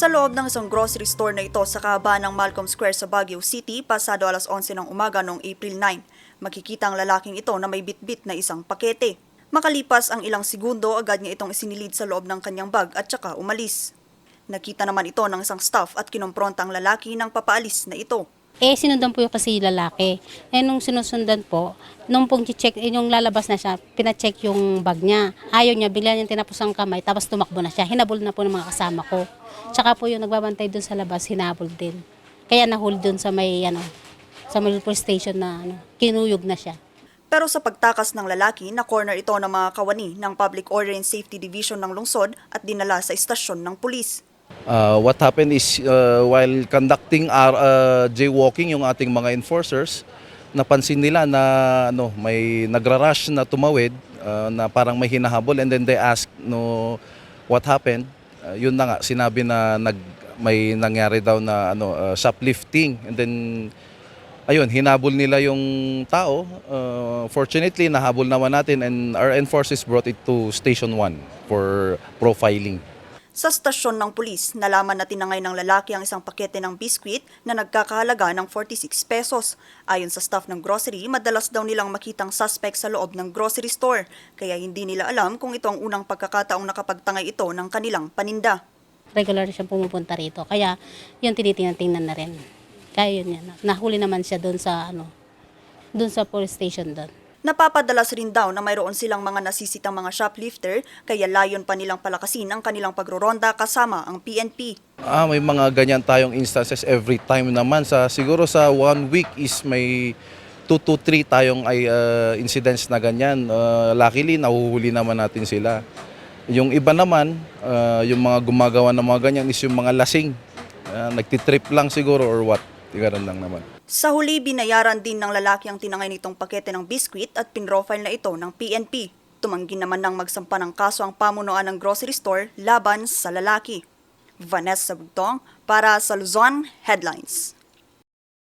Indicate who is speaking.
Speaker 1: Sa loob ng isang grocery store na ito sa kahabaan ng Malcolm Square sa Baguio City, pasado alas 11 ng umaga noong April 9, makikita ang lalaking ito na may bitbit na isang pakete. Makalipas ang ilang segundo, agad niya itong isinilid sa loob ng kanyang bag at saka umalis. Nakita naman ito ng isang staff at kinompronta ang lalaki ng papaalis na ito.
Speaker 2: Eh, sinundan po yung kasi yung lalaki. Eh, nung sinusundan po, nung pong check, eh, yung lalabas na siya, pinacheck yung bag niya. Ayaw niya, bigla niya tinapos ang kamay, tapos tumakbo na siya. Hinabol na po ng mga kasama ko. Tsaka po yung nagbabantay dun sa labas, hinabol din. Kaya nahuli dun sa may, ano, sa may station na, ano, kinuyog na siya.
Speaker 1: Pero sa pagtakas ng lalaki, na corner ito ng mga kawani ng Public Order and Safety Division ng lungsod at dinala sa istasyon ng pulis.
Speaker 3: Uh, what happened is uh, while conducting our uh, jaywalking yung ating mga enforcers, napansin nila na ano may nagra-rush na tumawid uh, na parang may hinahabol and then they asked no what happened. Uh, yun na nga sinabi na nag may nangyari daw na ano uh, shoplifting and then ayun hinabol nila yung tao. Uh, fortunately nahabol naman natin and our enforcers brought it to station 1 for profiling.
Speaker 1: Sa stasyon ng pulis, nalaman na tinangay ng lalaki ang isang pakete ng biskwit na nagkakahalaga ng 46 pesos. Ayon sa staff ng grocery, madalas daw nilang makitang suspect sa loob ng grocery store, kaya hindi nila alam kung ito ang unang pagkakataong nakapagtangay ito ng kanilang paninda.
Speaker 2: Regular siyang pumupunta rito. Kaya, yun tinitingnan-tingnan na rin. Kaya yun yan. Nahuli naman siya doon sa, ano, doon sa police station doon.
Speaker 1: Napapadalas rin daw na mayroon silang mga nasisitang mga shoplifter, kaya layon pa nilang palakasin ang kanilang pagroronda kasama ang PNP.
Speaker 3: Ah, may mga ganyan tayong instances every time naman. Sa siguro sa one week is may 2 to 3 tayong ay uh, incidents na ganyan. Uh, luckily nahuhuli naman natin sila. Yung iba naman, uh, yung mga gumagawa ng mga ganyan is yung mga lasing. Uh, nagtitrip lang siguro or what. Ganun lang naman.
Speaker 1: Sa huli, binayaran din ng lalaki ang tinangay nitong pakete ng biskwit at pinrofile na ito ng PNP. Tumanggi naman ng magsampa ng kaso ang pamunuan ng grocery store laban sa lalaki. Vanessa Bugtong para sa Luzon Headlines.